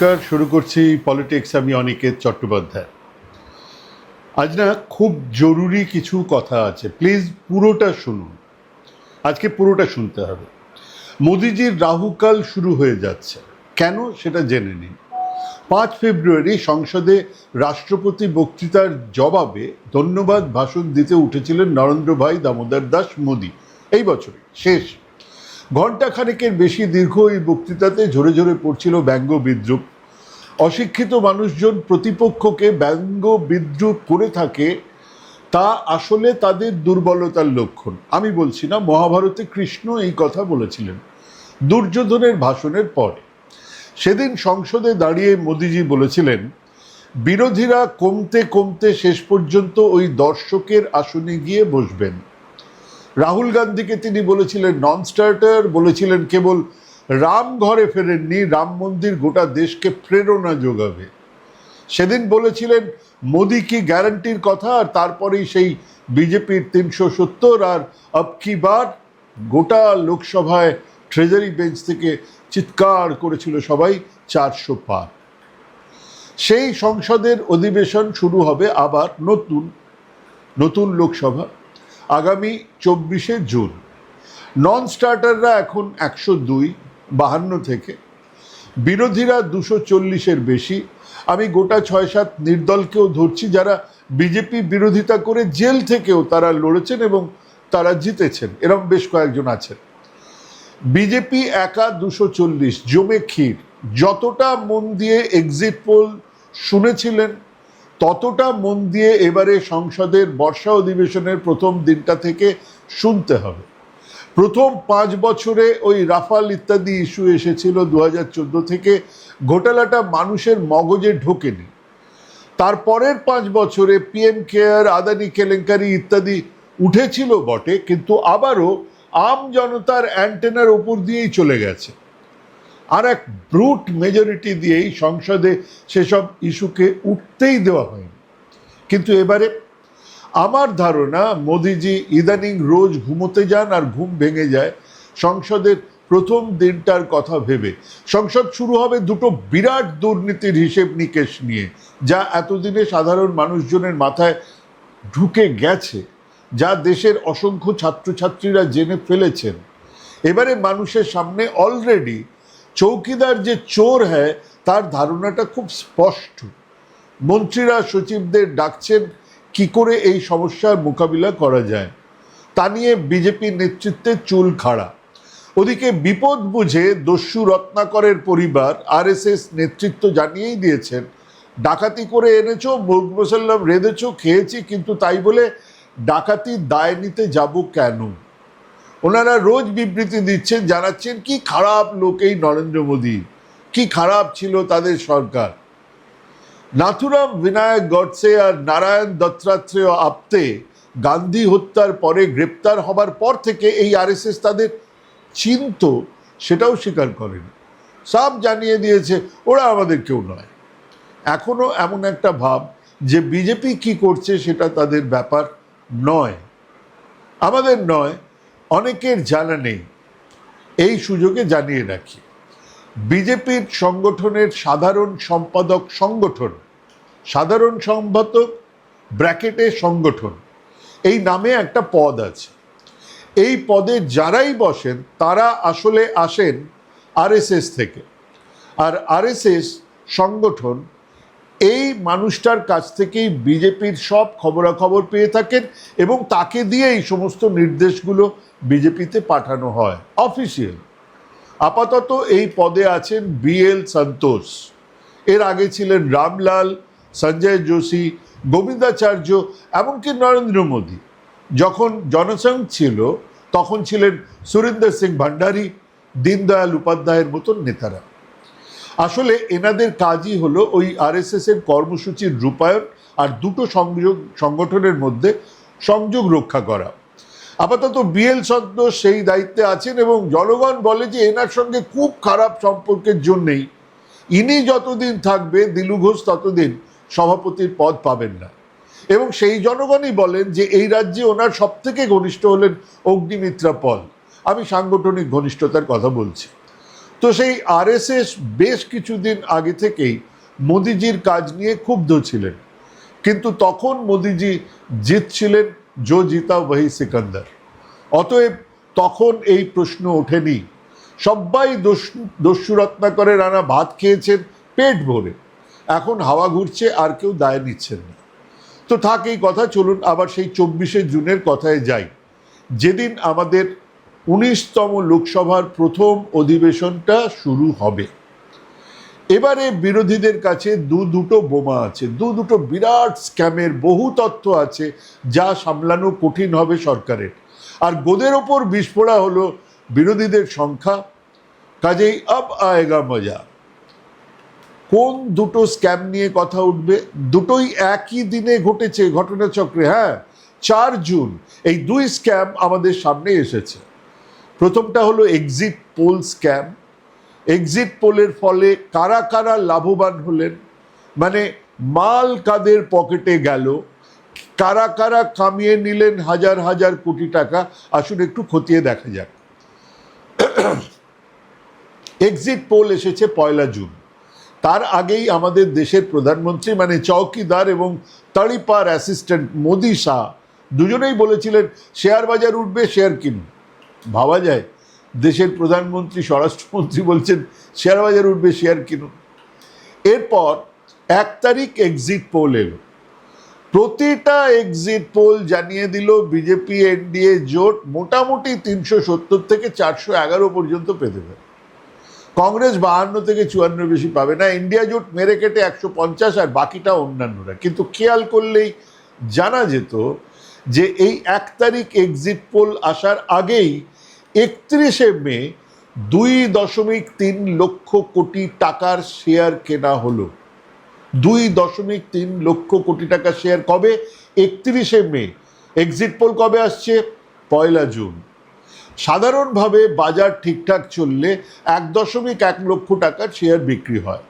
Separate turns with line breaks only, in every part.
নমস্কার, শুরু করছি পলিটিক্স আমি অনিকেত চট্টোপাধ্যায়। আজ না খুব জরুরি কিছু কথা আছে। প্লিজ পুরোটা শুনুন। আজকে পুরোটা শুনতে হবে। মোদিজির রাহুকাল শুরু হয়ে যাচ্ছে। কেন সেটা জেনে নিন। পাঁচ ফেব্রুয়ারি সংসদে রাষ্ট্রপতি বক্তৃতার জবাবে ধন্যবাদ ভাষণ দিতে উঠেছিলেন নরেন্দ্র ভাই দামোদর দাস মোদি। এই বছরে শেষ। ঘণ্টা খানেকের বেশি দীর্ঘ এই বক্তৃতাতে ঝরে ঝরে পড়ছিল ব্যঙ্গ বিদ্রুপ। অশিক্ষিত মানুষজন প্রতিপক্ষকে ব্যঙ্গ বিদ্রুপ করে থাকে, তা আসলে তাদের দুর্বলতার লক্ষণ। আমি বলছি না, মহাভারতে কৃষ্ণ এই কথা বলেছিলেন, দুর্যোধনের ভাষণের পরে। সেদিন সংসদে দাঁড়িয়ে মোদিজি বলেছিলেন, বিরোধীরা কমতে কমতে শেষ পর্যন্ত ওই দর্শকের আসনে গিয়ে বসবেন। রাহুল গান্ধীকে তিনি বলেছিলেন নন স্টার্টার বলেছিলেন কেবল রাম ঘরে ফেরেননি, রাম মন্দির গোটা দেশকে প্রেরণা যোগাবে। সেদিন বলেছিলেন, মোদি কি গ্যারান্টির কথা? আর তারপরেই সেই বিজেপির তিনশো সত্তর আর আবকি বার গোটা লোকসভায় ট্রেজারি বেঞ্চ থেকে চিৎকার করেছিল সবাই, চারশো পার সেই সংসদের অধিবেশন শুরু হবে আবার নতুন নতুন লোকসভা। আগামী চব্বিশে জুন। নন স্টার্টাররা এখন একশো দুই, বাহান্ন থেকে। বিরোধীরা দুশো চল্লিশের বেশি। আমি গোটা ছয় সাত নির্দলকেও ধরছি, যারা বিজেপি বিরোধিতা করে জেল থেকেও তারা লড়েছেন এবং তারা জিতেছেন। এরকম বেশ কয়েকজন আছেন। বিজেপি একা দুশো চল্লিশ, জমে ক্ষীর। যতটা মন দিয়ে এক্সিট পোল শুনেছিলেন ততটা মন দিয়ে এবারে সংসদের বর্ষা অধিবেশনের প্রথম দিনটা থেকে শুনতে হবে। প্রথম পাঁচ বছরে ওই রাফাল ইত্যাদি ইস্যু এসেছিল দু হাজার চোদ্দ থেকে। ঘোটালাটা মানুষের মগজে ঢোকেনি। তারপরের পাঁচ বছরে পিএম কেয়ার, আদানি কেলেঙ্কারি ইত্যাদি উঠেছিল বটে, কিন্তু আবারও আম জনতার অ্যান্টেনার ওপর দিয়েই চলে গেছে। আর এক ব্রুট মেজরিটি দিয়েই সংসদে সেসব ইস্যুকে উঠতেই দেওয়া হয়নি। কিন্তু এবারে আমার ধারণা, মোদিজি ইদানিং রোজ ঘুমোতে যান আর ঘুম ভেঙে যায়। সংসদের প্রথম দিনটার কথা ভেবে সংসদ শুরু হবে দুটো বিরাট দুর্নীতির হিসেব নিকেশ নিয়ে, যা এতদিনে সাধারণ মানুষজনের মাথায় ঢুকে গেছে, যা দেশের অসংখ্য ছাত্রছাত্রীরা জেনে ফেলেছেন। এবারে মানুষের সামনে অলরেডি চৌকিদার যে চোর হ্যায় তার ধারণাটা খুব স্পষ্ট। মন্ত্রীরা, সচিবদের ডাকছেন, কি করে এই সমস্যার মোকাবিলা করা যায়? তা নিয়ে বিজেপির নেতৃত্বে চুল খাড়া। ওদিকে বিপদ বুঝে দস্যু রত্নাকরের পরিবার আরএসএস নেতৃত্ব জানিয়েই দিয়েছেন, ডাকাতি করে এনেছো মুখ মুসাল্লাম রেঁধেছো, খেয়েছি, কিন্তু তাই বলে ডাকাতির দায় নিতে যাব কেন? ওনারা রোজ বিবৃতি দিচ্ছেন, জানাচ্ছেন, কি খারাপ লোক এই নরেন্দ্র মোদী? কি খারাপ ছিল তাদের সরকার? নাথুরাম বিনায়ক গডসে আর নারায়ণ দত্তাত্রেয় আপ্তে গান্ধী হত্যার পরে গ্রেপ্তার হবার পর থেকে এই আরএসএস তাদের চিন্ত, সেটাও স্বীকার করেন। সব জানিয়ে দিয়েছে, ওরা আমাদের কেউ নয়। এখনও এমন একটা ভাব যে বিজেপি কি করছে সেটা তাদের ব্যাপার নয়। আমাদের নয় অনেকের জানা নেই। এই সুযোগে জানিয়ে রাখি, বিজেপির সংগঠনের সাধারণ সম্পাদক সংগঠন, সাধারণ সম্পাদক ব্র্যাকেটে সংগঠন, এই নামে একটা পদ আছে। এই পদে যারাই বসেন, তারা আসলে আসেন আরএসএস থেকে। আর আরএসএস সংগঠন এই মানুষটার কাছ থেকেই বিজেপির সব খবরাখবর পেয়ে থাকেন এবং তাকে দিয়ে এই সমস্ত নির্দেশগুলো বিজেপিতে পাঠানো হয়। অফিসিয়াল আপাতত এই পদে আছেন বিএল সন্তোষ। এর আগে ছিলেন রামলাল, সঞ্জয় যোশী, গোবিন্দাচার্য, এমনকি নরেন্দ্র মোদী। যখন জনসংঘ ছিল, তখন ছিলেন সুরিন্দর সিং ভান্ডারী, দীনদয়াল উপাধ্যায়ের মতন নেতারা। আসলে এনাদের কাজই হলো ওই আরএসএস এর কর্মসূচির রূপায়ণ আর দুটো সংযোগ, সংগঠনের মধ্যে সংযোগ রক্ষা করা। আপাতত বিএল সন্তোষ সেই দায়িত্বে আছেন এবং জনগণ বলে যে এনার সঙ্গে খুব খারাপ সম্পর্কের জন্যেই ইনি যতদিন থাকবে, দিলু ঘোষ ততদিন সভাপতির পদ পাবেন না। এবং সেই জনগণই বলেন যে এই রাজ্যে ওনার সব থেকে ঘনিষ্ঠ হলেন অগ্নিমিত্রা পল। আমি সাংগঠনিক ঘনিষ্ঠতার কথা বলছি। তো সেই আরএসএস বেশ কিছুদিন আগে থেকেই মোদিজির কাজ নিয়ে ক্ষুব্ধ ছিলেন। কিন্তু তখন মোদিজি জিতছিলেন জো জিতা ওহি সিকান্দার অতএব তখন এই প্রশ্ন ওঠেনি সবাই দস্যু রত্নাকরের রানা ভাত খেয়েছেন পেট ভরে এখন হাওয়া ঘুরছে, আর কেউ দায় নিচ্ছেন না। তো থাক এই কথা, চলুন আবার সেই চব্বিশে জুনের কথায় যাই। যেদিন আমাদের উনিশতম লোকসভার প্রথম অধিবেশনটা শুরু হবে। এবারে বিরোধীদের কাছে দু দুটো বোমা আছে, দু দুটো বিরাট স্ক্যামের বহু তথ্য আছে যা সামলানো কঠিন হবে সরকারের। আর গোদের ওপর বিস্ফোরা হলো বিরোধীদের সংখ্যা। কাজেই আব আয়েগা মজা। কোন দুটো স্ক্যাম নিয়ে কথা উঠবে? দুটোই একই দিনে ঘটেছে ঘটনাচক্রে হ্যাঁ চার জুন। এই দুই স্ক্যাম আমাদের সামনে এসেছে। প্রথমটা হলো এক্সিট পোল স্ক্যাম। এক্সিট পোলের ফলে কারা কারা লাভবান হলেন? মানে মাল কাদের পকেটে গেল? কারা কারা কামিয়ে নিলেন হাজার হাজার কোটি টাকা? আসুন একটু খতিয়ে দেখা যাক। এক্সিট পোল এসেছে পয়লা জুন। তার আগেই আমাদের দেশের প্রধানমন্ত্রী মানে চৌকিদার এবং তাড়িপার অ্যাসিস্ট্যান্ট মোদি শাহ দুজনেই বলেছিলেন, শেয়ার বাজার উঠবে, শেয়ার কিনুন। ভাবা যায়। দেশের প্রধানমন্ত্রী, স্বরাষ্ট্রমন্ত্রী বলছেন শেয়ার বাজার উঠবে, শেয়ার কিনুন। এরপর এক তারিখ এক্সিট পোল এলো। প্রতিটা এক্সিট পোল জানিয়ে দিল বিজেপি এনডিএ জোট মোটামুটি তিনশো সত্তর থেকে চারশো এগারো পর্যন্ত পেতে পারে। কংগ্রেস বাহান্ন থেকে চুয়ান্ন বেশি পাবে না। ইন্ডিয়া জোট মেরে কেটে একশো পঞ্চাশ আর বাকিটা অন্যান্যরা। কিন্তু খেয়াল করলেই জানা যেত যে এই এক তারিখ এক্সিট পোল আসার আগেই একত্রিশে মে দুই দশমিক তিন লক্ষ কোটি টাকার শেয়ার কেনা হলো। দুই দশমিক তিন লক্ষ কোটি টাকা শেয়ার কবে? একত্রিশে মে। এক্সিট পোল কবে আসছে? পয়লা জুন। সাধারণভাবে বাজার ঠিকঠাক চললে এক দশমিক এক লক্ষ টাকার শেয়ার বিক্রি হয়।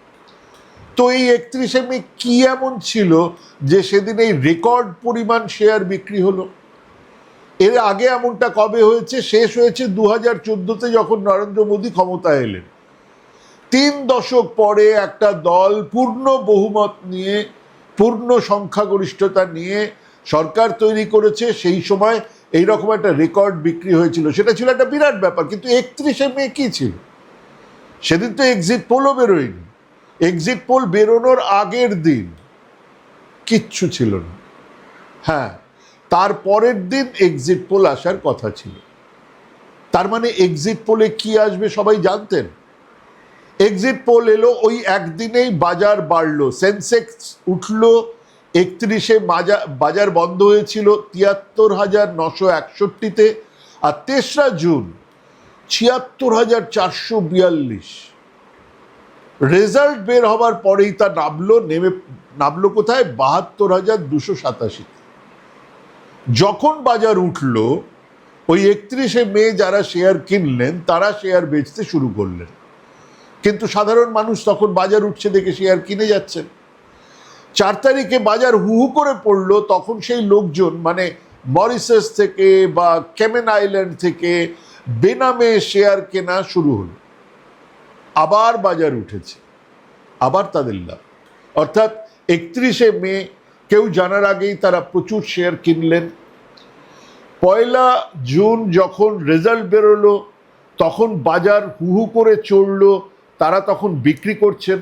তো এই একত্রিশে মে কী এমন ছিল যে সেদিন এই রেকর্ড পরিমাণ শেয়ার বিক্রি হলো? এর আগে এমনটা কবে হয়েছে? শেষ হয়েছে দু হাজার চোদ্দোতে যখন নরেন্দ্র মোদী ক্ষমতায় এলেন। তিন দশক পরে একটা দল পূর্ণ বহুমত নিয়ে, পূর্ণ সংখ্যাগরিষ্ঠতা নিয়ে সরকার তৈরি করেছে, সেই সময় এই রকম একটা রেকর্ড বিক্রি হয়েছিল। সেটা ছিল একটা বিরাট ব্যাপার, কিন্তু একত্রিশে মে কি ছিল? সেদিন তো এক্সিট পোলও বেরোয়নি। এক্সিট পোল বেরোনোর আগের দিন কিচ্ছু ছিল না। হ্যাঁ তার পরের দিন এক্সিট পোল আসার কথা ছিল। তার মানে এক্সিট পোলে কি আসবে সবাই জানতেন? এক্সিট পোল এলো, ওই একদিনেই বাজার বাড়লো। সেন্সেক্স উঠল, একত্রিশে বাজার বন্ধ হয়েছিল তিয়াত্তর হাজার নশো একষট্টিতে আর তেসরা জুন ছিয়াত্তর হাজার চারশো বিয়াল্লিশ। রেজাল্ট বের হবার পরেই তা নামলো, নেমে, নামলো কোথায়? বাহাত্তর হাজার দুশো সাতাশি যখন বাজার উঠল, ওই একত্রিশে মে যারা শেয়ার কিনলেন, তারা শেয়ার বেচতে শুরু করলেন। কিন্তু সাধারণ মানুষ তখন বাজার উঠছে দেখে শেয়ার কিনে যাচ্ছেন। চার তারিখে বাজার হু হু করে পড়ল, তখন সেই লোকজন মানে মরিসাস থেকে বা কেমেন আইল্যান্ড থেকে বেনামে শেয়ার কেনা শুরু হলো। আবার বাজার উঠেছে। আবার তাদের লাভ। অর্থাৎ একত্রিশে মে কেউ জানার আগেই তারা প্রচুর শেয়ার কিনলেন। পয়লা জুন যখন রেজাল্ট বেরোলো, তখন বাজার হু হু করে চড়লো তারা তখন বিক্রি করছেন,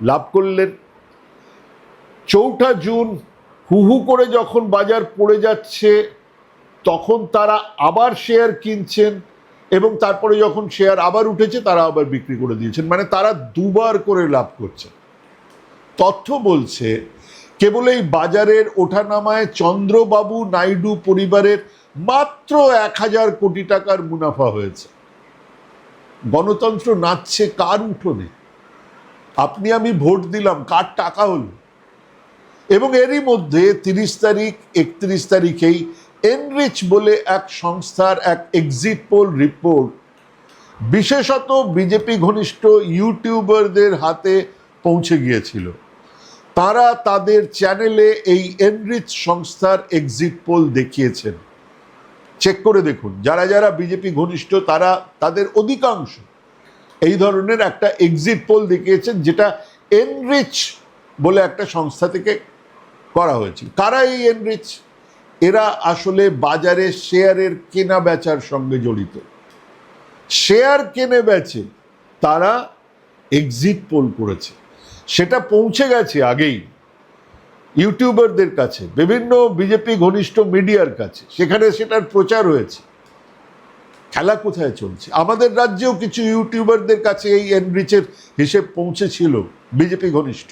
লাভ করলেন। চৌঠা জুন হু হু করে যখন বাজার পড়ে যাচ্ছে, তখন তারা আবার শেয়ার কিনছেন এবং তারপরে যখন শেয়ার আবার উঠেছে, তারা আবার বিক্রি করে দিয়েছেন। মানে তারা দুবার করে লাভ করছে। তথ্য বলছে কেবল এই বাজারের ওঠানামায় চন্দ্রবাবু নাইডু পরিবারের মাত্র এক হাজার কোটি টাকার মুনাফা হয়েছে। গণতন্ত্র নাচছে কার উঠোনে? আপনি আমি ভোট দিলাম, কার টাকা হল? এবং এরই মধ্যে তিরিশ তারিখ, একত্রিশ তারিখেই এনরিচ বলে এক সংস্থার এক এক্সিট পোল রিপোর্ট বিশেষত বিজেপি ঘনিষ্ঠ ইউটিউবারদের হাতে পৌঁছে গিয়েছিল। তারা তাদের চ্যানেলে এই এনরিচ সংস্থার এক্সিট পোল দেখিয়েছেন। চেক করে দেখুন, যারা যারা বিজেপি ঘনিষ্ঠ, তারা তাদের অধিকাংশ এই ধরনের একটা এক্সিট পোল দেখিয়েছেন, যেটা এনরিচ বলে একটা সংস্থা থেকে করা হয়েছে। কারা এই এনরিচ? এরা আসলে বাজারে শেয়ারের কেনা বেচার সঙ্গে জড়িত। শেয়ার কেনে বেচে, তারা এক্সিট পোল করেছে। সেটা পৌঁছে গেছে আগেই। ইউটিউবারদের কাছে, বিভিন্ন বিজেপি ঘনিষ্ঠ মিডিয়ার কাছে, সেখানে সেটার প্রচার হয়েছে। খেলা কোথায় চলছে? আমাদের রাজ্যেও কিছু ইউটিউবারদের কাছে এই এনরিচের হিসেব পৌঁছেছিল বিজেপি ঘনিষ্ঠ।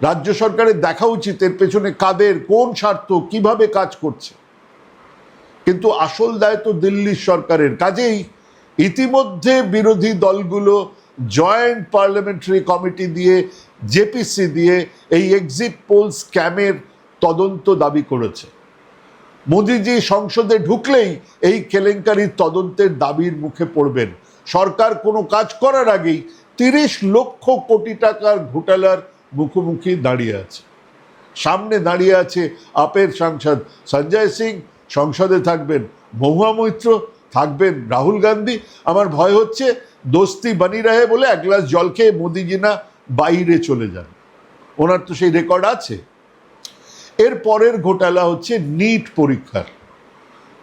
রাজ্য সরকারের দেখা উচিত এর পেছনে কাদের কোন স্বার্থ, কীভাবে কাজ করছে। কিন্তু আসল দায় তো দিল্লির সরকারের। কাজেই ইতিমধ্যে বিরোধী দলগুলো জয়েন্ট পার্লামেন্টারি কমিটি দিয়ে জেপিসি দিয়ে এই এক্সিট পোল স্ক্যামের তদন্ত দাবি করেছে। মোদিজি সংসদে ঢুকলেই এই কেলেঙ্কারির তদন্তের দাবির মুখে পড়বেন। সরকার কোনো কাজ করার আগেই তিরিশ লক্ষ কোটি টাকার ঘোটালার মুখোমুখি দাঁড়িয়ে আছে। সামনে দাঁড়িয়ে আছে আপের সাংসদ সঞ্জয় সিং, সংসদে থাকবেন মহুয়া মৈত্র, থাকবেন রাহুল গান্ধী। আমার ভয় হচ্ছে দোস্তি বানি রাহে বলে এক গ্লাস জল খেয়ে মোদিজি না বাইরে চলে যান। ওনার তো সেই রেকর্ড আছে। এর পরের ঘোটালা হচ্ছে নিট পরীক্ষার।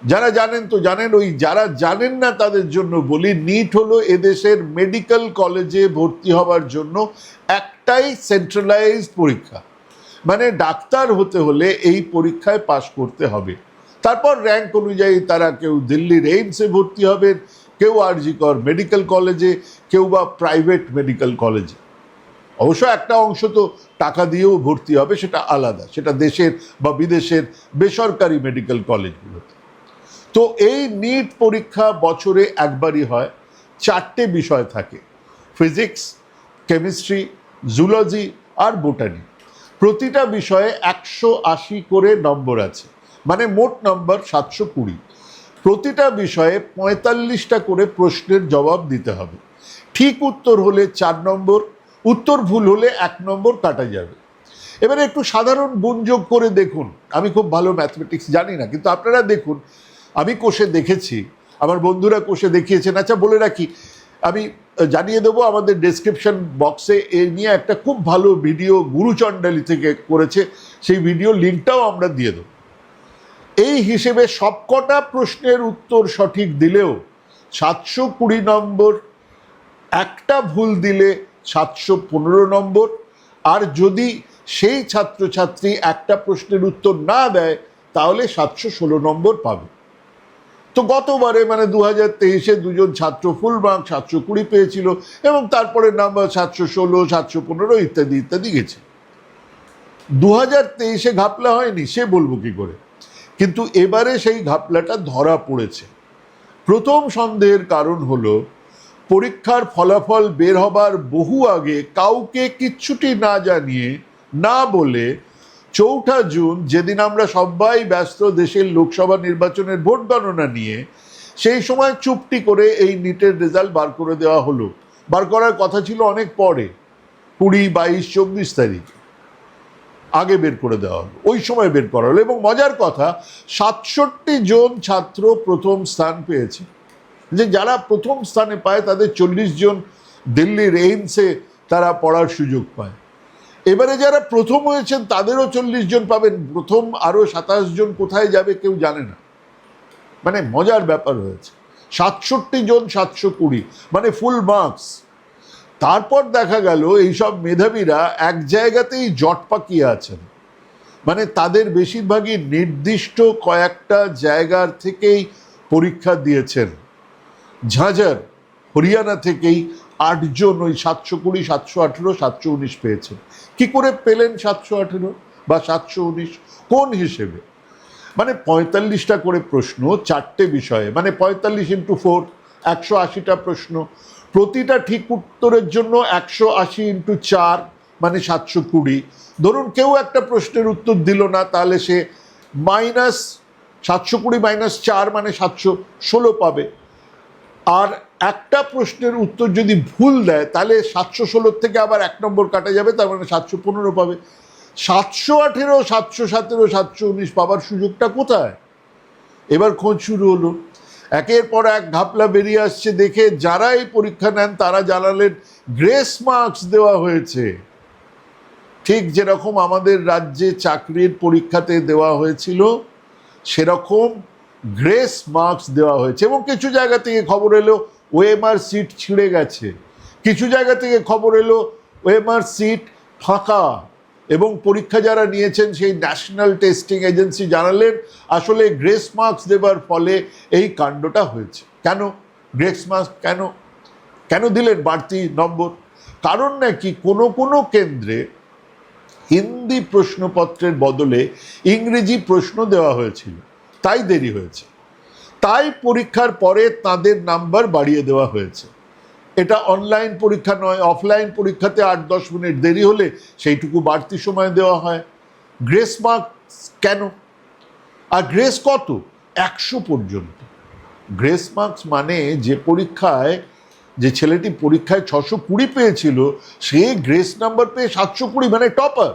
যারা জানেন তো জানেন, ওই যারা জানেন না তাদের জন্য বলি, নিট হলো এদেশের মেডিকেল কলেজে ভর্তি হওয়ার জন্য একটাই সেন্ট্রালাইজ পরীক্ষা। মানে ডাক্তার হতে হলে এই পরীক্ষায় পাশ করতে হবে। তারপর র্যাঙ্ক অনুযায়ী তারা কেউ দিল্লির এইমসে ভর্তি হবেন কেউ আরজিকর মেডিকেল কলেজে কেউ বা প্রাইভেট মেডিকেল কলেজে অবশ্য একটা অংশ তো টাকা দিয়েও ভর্তি হবে, সেটা আলাদা। সেটা দেশের বা বিদেশের বেসরকারি মেডিকেল কলেজগুলোতে তো এই নিট পরীক্ষা বছরে একবারই হয়, চারটে বিষয় থাকে। ফিজিক্স কেমিস্ট্রি জুলজি আর বোটানি প্রতিটা বিষয়ে একশো আশি করে নম্বর আছে। মানে মোট নম্বর সাতশো কুড়ি। প্রতিটা বিষয়ে পঁয়তাল্লিশটা করে প্রশ্নের জবাব দিতে হবে। ঠিক উত্তর হলে চার নম্বর, উত্তর ভুল হলে এক নম্বর কাটা যাবে। এবারে একটু সাধারণ গুণযোগ করে দেখুন। আমি খুব ভালো ম্যাথমেটিক্স জানি না, কিন্তু আপনারা দেখুন, আমি কোষে দেখেছি, আমার বন্ধুরা কোষে দেখিয়েছেন। আচ্ছা বলে রাখি, আমি জানিয়ে দেবো আমাদের ডেসক্রিপশন বক্সে এ নিয়ে একটা খুব ভালো ভিডিও গুরুচণ্ডালি থেকে করেছে, সেই ভিডিও লিঙ্কটাও আমরা দিয়ে দেবো। এই হিসেবে সবকটা প্রশ্নের উত্তর সঠিক দিলেও সাতশো কুড়ি নম্বর, একটা ভুল দিলে সাতশো পনেরো নম্বর। আর যদি সেই ছাত্রছাত্রী একটা প্রশ্নের উত্তর না দেয়, তাহলে সাতশো ষোলো নম্বর পাবে। তো গতবারে মানে দু হাজার তেইশে দুজন ছাত্র ফুল মার্ক সাতশো কুড়ি পেয়েছিল এবং তারপরে নাম্বার সাতশো ষোলো, সাতশো পনেরো ইত্যাদি ইত্যাদি গেছে। দু হাজার তেইশে ঘাপলা হয়নি, সে বলব কি করে? কিন্তু এবারে সেই ঘাপলাটা ধরা পড়েছে। প্রথম সন্দেহের কারণ হলো, পরীক্ষার ফলাফল বের হবার বহু আগে কাউকে কিচ্ছুটি না জানিয়ে, না বলে চৌঠা জুন যেদিন আমরা সবাই ব্যস্ত দেশের লোকসভা নির্বাচনের ভোট গণনা নিয়ে, সেই সময় চুপটি করে এই নিটের রেজাল্ট বার করে দেওয়া হলো। বার করার কথা ছিল অনেক পরে, কুড়ি, বাইশ, চব্বিশ তারিখ। আগে বের করে দেওয়া হলো, ওই সময় বের করা হলো এবং মজার কথা, সাতষট্টি জন ছাত্র প্রথম স্থান পেয়েছে। যে যারা প্রথম স্থানে পায়, তাদের চল্লিশ জন দিল্লির এইমসে তারা পড়ার সুযোগ পায়। এবারে যারা প্রথম হয়েছেন, তাদেরও চল্লিশ জন পাবেন। প্রথম আরও সাতাশ জন কোথায় যাবে কেউ জানে না। মানে মজার ব্যাপার হয়েছে। সাতষট্টি জন সাতশো কুড়ি মানে ফুল মার্কস তারপর দেখা গেল এইসব মেধাবীরা এক জায়গাতেই জট পাকিয়ে আছেন। মানে তাদের বেশিরভাগই নির্দিষ্ট কয়েকটা জায়গার থেকেই পরীক্ষা দিয়েছেন। ঝাঁঝার, হরিয়ানা থেকেই আটজন ওই সাতশো কুড়ি, সাতশো আঠেরো, সাতশো উনিশ পেয়েছেন। কি করে পেলেন সাতশো আঠেরো বা সাতশো উনিশ? কোন হিসেবে? মানে পঁয়তাল্লিশটা করে প্রশ্ন, চারটে বিষয়ে। মানে পঁয়তাল্লিশ ইন্টু ফোর, একশো আশিটা প্রশ্ন। প্রতিটা ঠিক উত্তরের জন্য একশো আশি ইন্টু চার মানে সাতশো কুড়ি। ধরুন কেউ একটা প্রশ্নের উত্তর দিল না, তাহলে সে মাইনাস সাতশো কুড়ি মাইনাস চার মানে সাতশো ষোলো পাবে। আর একটা প্রশ্নের উত্তর যদি ভুল দেয়, তাহলে সাতশো ষোলোর থেকে আবার এক নম্বর কাটা যাবে, তার মানে সাতশো পনেরো পাবে। সাতশো আঠেরো, সাতশো সতেরো, সাতশো উনিশ পাবার সুযোগটা কোথায়? এবার খোঁজ শুরু হলো। একের পর এক ঘাপলা বেরিয়ে আসছে দেখে যারা এই পরীক্ষা নেন তারা জানালেন গ্রেস মার্কস দেওয়া হয়েছে। ঠিক যেরকম আমাদের রাজ্যে চাকরির পরীক্ষাতে দেওয়া হয়েছিল, সেরকম গ্রেস মার্কস দেওয়া হয়েছে। এবং কিছু জায়গা থেকে খবর এলো, ওএমআর সিট ছিঁড়ে গেছে। কিছু জায়গা থেকে খবর এলো, ওএমআর সিট ফাঁকা। এবং পরীক্ষা যারা নিয়েছেন সেই ন্যাশনাল টেস্টিং এজেন্সি জানালেন, আসলে গ্রেস মার্কস দেবার ফলে এই কাণ্ডটা হয়েছে। কেন? গ্রেস মার্কস কেন? কেন দিলেন বাড়তি নম্বর? কারণ নাকি কোনো কোনো কেন্দ্রে হিন্দি প্রশ্নপত্রের বদলে ইংরেজি প্রশ্ন দেওয়া হয়েছিল। তাই দেরি হয়েছে। তাই পরীক্ষার পরে তাদের নাম্বার বাড়িয়ে দেওয়া হয়েছে। এটা অনলাইন পরীক্ষা নয় অফলাইন পরীক্ষাতে আট দশ মিনিট দেরি হলে সেইটুকু বাড়তি সময় দেওয়া হয়। গ্রেস মার্কস কেন? আর গ্রেস কত? একশো পর্যন্ত। গ্রেস মার্কস মানে যে পরীক্ষায়, যে ছেলেটি পরীক্ষায় ছশো কুড়ি পেয়েছিল, সে গ্রেস নাম্বার পেয়ে সাতশো কুড়ি মানে টপার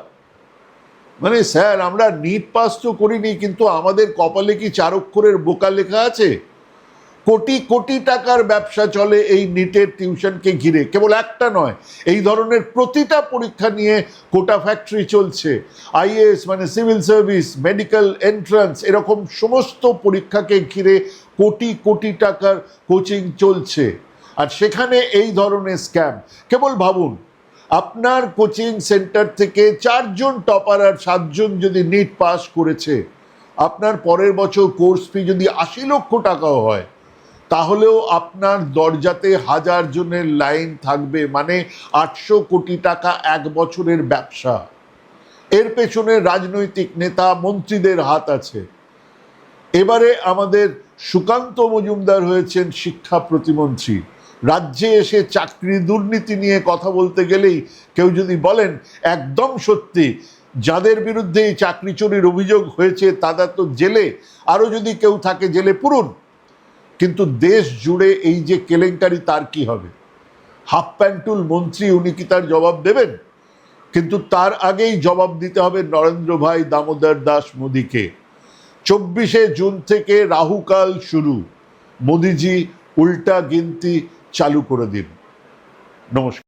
মানে স্যার আমরা নিট পাস তো করিনি, কিন্তু আমাদের কপালে কি চার অক্ষরের বোকা লেখা আছে? কোটি কোটি টাকার ব্যবসা চলে এই নিটের টিউশনকে ঘিরে। কেবল একটা নয়, এই ধরনের প্রতিটা পরীক্ষা নিয়ে কোটা ফ্যাক্টরি চলছে। আইএএস মানে সিভিল সার্ভিস মেডিকেল এন্ট্রান্স এরকম সমস্ত পরীক্ষাকে ঘিরে কোটি কোটি টাকার কোচিং চলছে। আর সেখানে এই ধরনের স্ক্যাম কেবল ভাবুন, আপনার কোচিং সেন্টার থেকে চারজন টপার আর সাতজন যদি নিট পাস করেছে, আপনার পরের বছর কোর্স ফি যদি আশি লক্ষ টাকাও হয় তাহলেও আপনার দরজাতে হাজার জনের লাইন থাকবে মানে আটশো কোটি টাকা এক বছরের ব্যবসা। এর পেছনে রাজনৈতিক নেতা, মন্ত্রীদের হাত আছে। এবারে আমাদের সুকান্ত মজুমদার হয়েছেন শিক্ষা প্রতিমন্ত্রী। রাজ্যে এসে চাকরি দুর্নীতি নিয়ে কথা বলতে গেলেই কেউ যদি বলেন, একদম সত্যি, যাদের বিরুদ্ধে এই চাকরি চুরির অভিযোগ হয়েছে তারা তো জেলে আরও যদি কেউ থাকে জেলে পুরুন। কিন্তু দেশ জুড়ে এই যে কেলেঙ্কারি, তার কি হবে? হাফ প্যান্টুল মন্ত্রী, উনি কি তার জবাব দেবেন? কিন্তু তার আগেই জবাব দিতে হবে নরেন্দ্র ভাই দামোদর দাস মোদীকে। চব্বিশে জুন থেকে রাহুকাল শুরু। মোদিজি উল্টা গিনতি চালু করে দিন। নমস্কার।